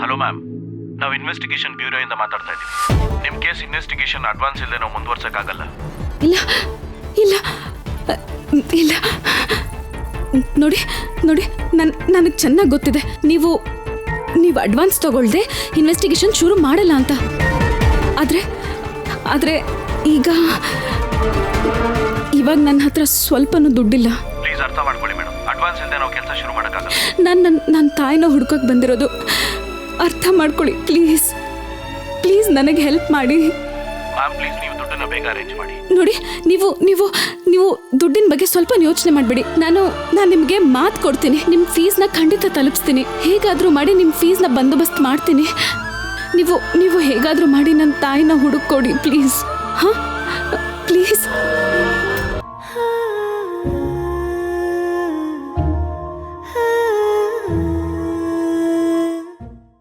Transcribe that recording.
Hello ma'am ನಾವು investigation bureau ಇಂದ ಮಾತಾಡ್ತಾ ಇದ್ದೀವಿ. ನಿಮ್ಮ ಕೇಸ್ ಇನ್ವೆಸ್ಟಿಗೇಷನ್ ಅಡ್ವಾನ್ಸ್ ಇಲ್ಲದೆ ನಾವು ಮುಂದುವರ್ಸಕ್ಕಾಗಲ್ಲ. ಇಲ್ಲ ಇಲ್ಲ ಇಲ್ಲ. ನೋಡಿ ನೋಡಿ ನನ್ ನನಗೆ ಚೆನ್ನಾಗಿ ಗೊತ್ತಿದೆ. ನೀವು ನೀವು ಅಡ್ವಾನ್ಸ್ ತಗೊಳ್ದೆ ಇನ್ವೆಸ್ಟಿಗೇಷನ್ ಶುರು ಮಾಡಲ್ಲ ಅಂತ. ಆದರೆ ಆದರೆ ಈಗ ಇವಾಗ ನನ್ನ ಹತ್ರ ಸ್ವಲ್ಪನೂ ದುಡ್ಡಿಲ್ಲ. ಪ್ಲೀಸ್ ಅರ್ಥ ಮಾಡ್ಕೊಳ್ಳಿ ಮೇಡಮ್ ಅಡ್ವಾನ್ಸ್ ಇಲ್ಲದೆ ನಾವು ಕೆಲಸ ಶುರು ಮಾಡೋಕ್ಕಾಗಲ್ಲ. ನಾನು ನನ್ನ ನನ್ನ ತಾಯಿನ ಹುಡ್ಕೋಕೆ ಬಂದಿರೋದು ಅರ್ಥ ಮಾಡ್ಕೊಳ್ಳಿ ಪ್ಲೀಸ್ ಪ್ಲೀಸ್ ನನಗೆ ಹೆಲ್ಪ್ ಮಾಡಿ. ಮ್ಯಾಮ್ ಪ್ಲೀಸ್ ನೀವು ದುಡ್ಡನ್ನ ಬೇಗ ಅರೇಂಜ್ ಮಾಡಿ. ನೋಡಿ ನೀವು ನೀವು ನೀವು ದುಡ್ಡಿನ ಬಗ್ಗೆ ಸ್ವಲ್ಪ ಯೋಚನೆ ಮಾಡಬೇಡಿ. ನಾನು ನಾನು ನಿಮಗೆ ಮಾತು ಕೊಡ್ತೀನಿ. ನಿಮ್ಮ ಫೀಸ್ನ ಖಂಡಿತ ತಲುಪಿಸ್ತೀನಿ. ಹೇಗಾದರೂ ಮಾಡಿ ನಿಮ್ಮ ಫೀಸ್ನ ಬಂದೋಬಸ್ತ್ ಮಾಡ್ತೀನಿ. ನೀವು ನೀವು ಹೇಗಾದರೂ ಮಾಡಿ ನನ್ನ ತಾಯಿನ ಹುಡುಕೊಡಿ ಪ್ಲೀಸ್ ಹಾಂ?